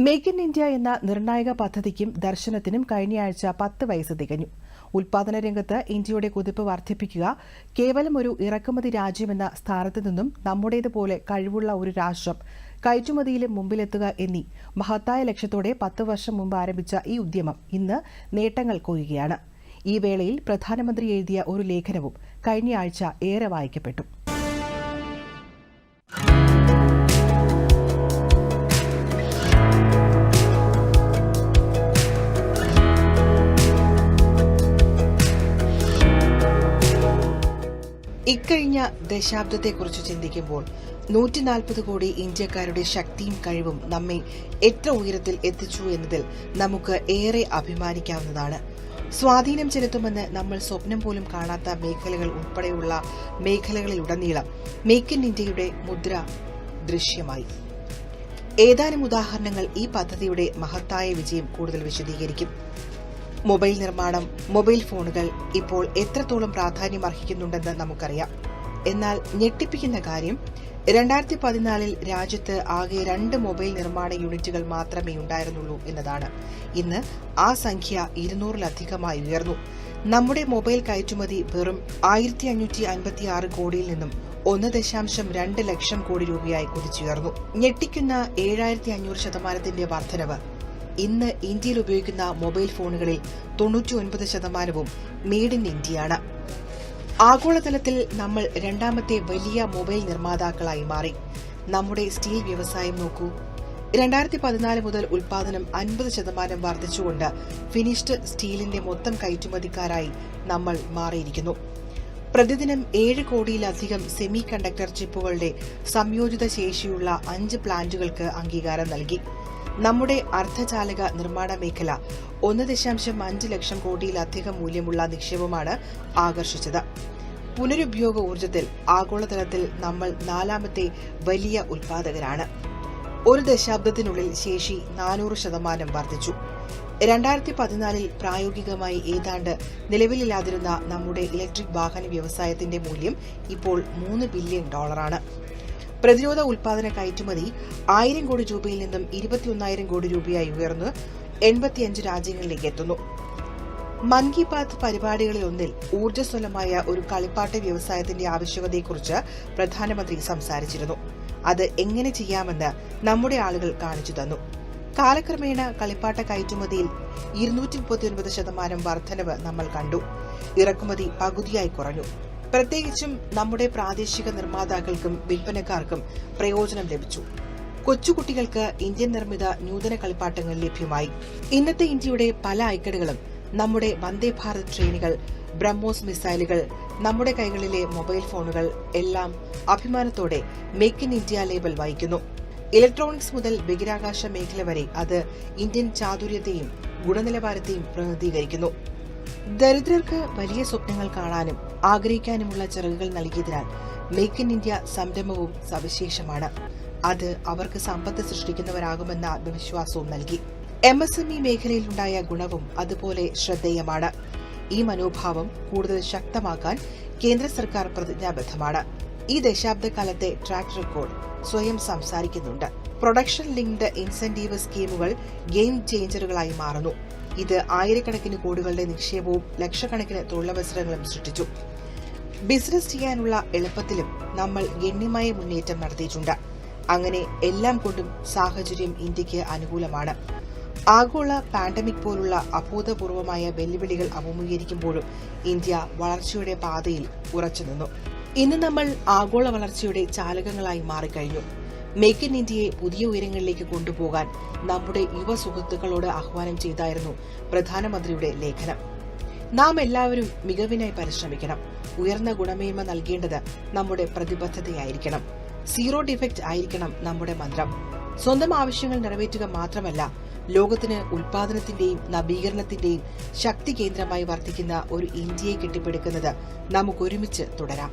Make in India എന്ന നിർണായക പദ്ധതിക്കും ദർശനത്തിനും കഴിഞ്ഞയാഴ്ച പത്ത് വയസ്സ് തികഞ്ഞു. ഉൽപാദന രംഗത്ത് ഇന്ത്യയുടെ കുതിപ്പ് വർദ്ധിപ്പിക്കുക കേവലം ഒരു ഇറക്കുമതി രാജ്യമെന്ന സ്ഥാനത്ത് നിന്നും നമ്മുടേതുപോലെ കഴിവുള്ള ഒരു രാഷ്ട്രം കയറ്റുമതിയിലും മുമ്പിലെത്തുക എന്നീ മഹത്തായ ലക്ഷ്യത്തോടെ പത്ത് വർഷം മുമ്പ് ആരംഭിച്ച ഈ ഉദ്യമം ഇന്ന് നേട്ടങ്ങൾ കൊയ്യുകയാണ്. ഈ വേളയിൽ പ്രധാനമന്ത്രി എഴുതിയ ഒരു ലേഖനവും കഴിഞ്ഞയാഴ്ച ഏറെ വായിക്കപ്പെട്ടു. ഇക്കഴിഞ്ഞ ദശാബ്ദത്തെക്കുറിച്ച് ചിന്തിക്കുമ്പോൾ നൂറ്റി നാൽപ്പത് കോടി ഇന്ത്യക്കാരുടെ ശക്തിയും കഴിവും നമ്മെ എത്ര ഉയരത്തിൽ എത്തിച്ചു എന്നതിൽ നമുക്ക് ഏറെ അഭിമാനിക്കാവുന്നതാണ്. സ്വാധീനം ചെലുത്തുമെന്ന് നമ്മൾ സ്വപ്നം പോലും കാണാത്ത മേഖലകൾ ഉൾപ്പെടെയുള്ള മേഖലകളിലുടനീളം മേക്ക് ഇൻ ഇന്ത്യയുടെ മുദ്ര ദൃശ്യമായി. ഏതാനും ഉദാഹരണങ്ങൾ ഈ പദ്ധതിയുടെ മഹത്തായ വിജയം കൂടുതൽ വിശദീകരിക്കും. മൊബൈൽ നിർമ്മാണം മൊബൈൽ ഫോണുകൾ ഇപ്പോൾ എത്രത്തോളം പ്രാധാന്യം അർഹിക്കുന്നുണ്ടെന്ന് നമുക്കറിയാം. എന്നാൽ ഞെട്ടിപ്പിക്കുന്ന കാര്യം രണ്ടായിരത്തി പതിനാലിൽ രാജ്യത്ത് ആകെ രണ്ട് മൊബൈൽ നിർമ്മാണ യൂണിറ്റുകൾ മാത്രമേ ഉണ്ടായിരുന്നുള്ളൂ എന്നതാണ്. ഇന്ന് ആ സംഖ്യ ഇരുന്നൂറിലധികമായി ഉയർന്നു. നമ്മുടെ മൊബൈൽ കയറ്റുമതി വെറും ആയിരത്തി അഞ്ഞൂറ്റി അൻപത്തി ആറ് കോടിയിൽ നിന്നും ഒന്ന് ദശാംശം രണ്ട് ലക്ഷം കോടി രൂപയായി കുതിച്ചുയർന്നു. ഞെട്ടിക്കുന്ന ഏഴായിരത്തി അഞ്ഞൂറ് ശതമാനത്തിന്റെ വർധനവ് ഇന്ന് ഇന്ത്യയിൽ ഉപയോഗിക്കുന്ന മൊബൈൽ ഫോണുകളിൽ തൊണ്ണൂറ്റി ഒൻപത് ശതമാനവും മെയ്ഡ് ഇൻ ഇന്ത്യയാണ് ആഗോളതലത്തിൽ നമ്മൾ രണ്ടാമത്തെ വലിയ മൊബൈൽ നിർമ്മാതാക്കളായി മാറി. നമ്മുടെ സ്റ്റീൽ വ്യവസായം നോക്കൂ. രണ്ടായിരത്തി പതിനാല് മുതൽ ഉൽപാദനം അൻപത് ശതമാനം വർദ്ധിച്ചുകൊണ്ട് ഫിനിഷ്ഡ് സ്റ്റീലിന്റെ മൊത്തം കയറ്റുമതിക്കാരായി നമ്മൾ മാറിയിരിക്കുന്നു. പ്രതിദിനം ഏഴ് കോടിയിലധികം സെമി കണ്ടക്ടർ ചിപ്പുകളുടെ സംയോജിത ശേഷിയുള്ള അഞ്ച് പ്ലാന്റുകൾക്ക് അംഗീകാരം നൽകി. നമ്മുടെ അർദ്ധചാലക നിർമ്മാണ മേഖല ഒന്ന് ദശാംശം അഞ്ച് ലക്ഷം കോടിയിലധികം മൂല്യമുള്ള നിക്ഷേപമാണ് ആകർഷിച്ചത്. പുനരുപയോഗ ഊർജത്തിൽ ആഗോളതലത്തിൽ നമ്മൾ നാലാമത്തെ വലിയ ഉൽപാദകരാണ്. ഒരു ദശാബ്ദത്തിനുള്ളിൽ ശേഷി നാനൂറ് ശതമാനം വർദ്ധിച്ചു. രണ്ടായിരത്തി പതിനാലിൽ പ്രായോഗികമായി ഏതാണ്ട് നിലവിലില്ലാതിരുന്ന നമ്മുടെ ഇലക്ട്രിക് വാഹന വ്യവസായത്തിന്റെ മൂല്യം ഇപ്പോൾ മൂന്ന് ബില്യൺ ഡോളറാണ്. പ്രതിരോധ ഉൽപാദന കയറ്റുമതി ആയിരം കോടി രൂപയിൽ നിന്നും ഇരുപത്തിയൊന്നായിരം കോടി രൂപയായി ഉയർന്ന് എൺപത്തിയഞ്ച് രാജ്യങ്ങളിലേക്ക് എത്തുന്നു. മൻ കി ബാത് പരിപാടികളിലൊന്നിൽ ഊർജസ്വലമായ ഒരു കളിപ്പാട്ട വ്യവസായത്തിന്റെ ആവശ്യകതയെക്കുറിച്ച് പ്രധാനമന്ത്രി സംസാരിച്ചിരുന്നു. അത് എങ്ങനെ ചെയ്യാമെന്ന് നമ്മുടെ ആളുകൾ കാണിച്ചു തന്നു. കാലക്രമേണ കളിപ്പാട്ട കയറ്റുമതിയിൽ ഇരുന്നൂറ്റി മുപ്പത്തിയൊൻപത് ശതമാനം വർധനവ് നമ്മൾ കണ്ടു. ഇറക്കുമതി പകുതിയായി കുറഞ്ഞു. പ്രത്യേകിച്ചും നമ്മുടെ പ്രാദേശിക നിർമ്മാതാക്കൾക്കും വിൽപ്പനക്കാർക്കും പ്രയോജനം ലഭിച്ചു. കൊച്ചുകുട്ടികൾക്ക് ഇന്ത്യൻ നിർമ്മിത നൂതന കളിപ്പാട്ടങ്ങൾ ലഭ്യമായി. ഇന്നത്തെ ഇന്ത്യയുടെ പല ഐക്കടുകളും നമ്മുടെ വന്ദേ ഭാരത് ട്രെയിനുകൾ ബ്രഹ്മോസ് മിസൈലുകൾ നമ്മുടെ കൈകളിലെ മൊബൈൽ ഫോണുകൾ എല്ലാം അഭിമാനത്തോടെ മേക്ക് ഇൻ ഇന്ത്യ ലേബൽ വഹിക്കുന്നു ഇലക്ട്രോണിക്സ് മുതൽ ബഹിരാകാശ മേഖല വരെ അത് ഇന്ത്യൻ ചാതുര്യത്തെയും ഗുണനിലവാരത്തെയും പ്രതിനിധീകരിക്കുന്നു. ദരിദ്രർക്ക് വലിയ സ്വപ്നങ്ങൾ കാണാനും ആഗ്രഹിക്കാനുമുള്ള ചിറകുകൾ നൽകിയതിനാൽ മേക്ക് ഇൻ ഇന്ത്യ സംരംഭവും സവിശേഷമാണ്. അത് അവർക്ക് സമ്പത്ത് സൃഷ്ടിക്കുന്നവരാകുമെന്ന ആത്മവിശ്വാസവും നൽകി. എം എസ് എം ഇ മേഖലയിലുണ്ടായ ഗുണവും അതുപോലെ ശ്രദ്ധേയമാണ്. ഈ മനോഭാവം കൂടുതൽ ശക്തമാക്കാൻ കേന്ദ്ര സർക്കാർ പ്രതിജ്ഞാബദ്ധമാണ്. ഈ ദശാബ്ദകാലത്തെ ട്രാക്ക് റെക്കോർഡ് സ്വയം സംസാരിക്കുന്നുണ്ട്. പ്രൊഡക്ഷൻ ലിങ്ക്ഡ് ഇൻസെന്റീവ് സ്കീമുകൾ ഗെയിം ചേഞ്ചറുകളായി മാറുന്നു. ഇത് ആയിരക്കണക്കിന് കോടികളുടെ നിക്ഷേപവും ലക്ഷക്കണക്കിന് തൊഴിലവസരങ്ങളും സൃഷ്ടിച്ചു. ബിസിനസ് ചെയ്യാനുള്ള എളുപ്പത്തിലും നമ്മൾ ഗണ്യമായ മുന്നേറ്റം നടത്തിയിട്ടുണ്ട്. അങ്ങനെ എല്ലാം കൊണ്ടും സാഹചര്യം ഇന്ത്യയ്ക്ക് അനുകൂലമാണ്. ആഗോള പാൻഡമിക് പോലുള്ള അഭൂതപൂർവമായ വെല്ലുവിളികൾ അഭിമുഖീകരിക്കുമ്പോഴും ഇന്ത്യ വളർച്ചയുടെ പാതയിൽ ഉറച്ചു നിന്നു ഇന്ന് നമ്മൾ ആഗോള വളർച്ചയുടെ ചാലകങ്ങളായി മാറിക്കഴിഞ്ഞു. മേക്ക് ഇൻ ഇന്ത്യയെ പുതിയ ഉയരങ്ങളിലേക്ക് കൊണ്ടുപോകാൻ നമ്മുടെ യുവ സുഹൃത്തുക്കളോട് ആഹ്വാനം ചെയ്തായിരുന്നു പ്രധാനമന്ത്രിയുടെ ലേഖനം. നാം എല്ലാവരും മികവിനായി പരിശ്രമിക്കണം. ഉയർന്ന ഗുണമേന്മ നൽകേണ്ടത് നമ്മുടെ പ്രതിബദ്ധതയായിരിക്കണം. സീറോ ഡിഫക്റ്റ് ആയിരിക്കണം നമ്മുടെ മന്ത്രം. സ്വന്തം ആവശ്യങ്ങൾ നിറവേറ്റുക മാത്രമല്ല ലോകത്തിന് ഉൽപാദനത്തിന്റെയും നവീകരണത്തിന്റെയും ശക്തി കേന്ദ്രമായി വർദ്ധിക്കുന്ന ഒരു ഇന്ത്യയെ കെട്ടിപ്പടുക്കുന്നത് നമുക്കൊരുമിച്ച് തുടരാം.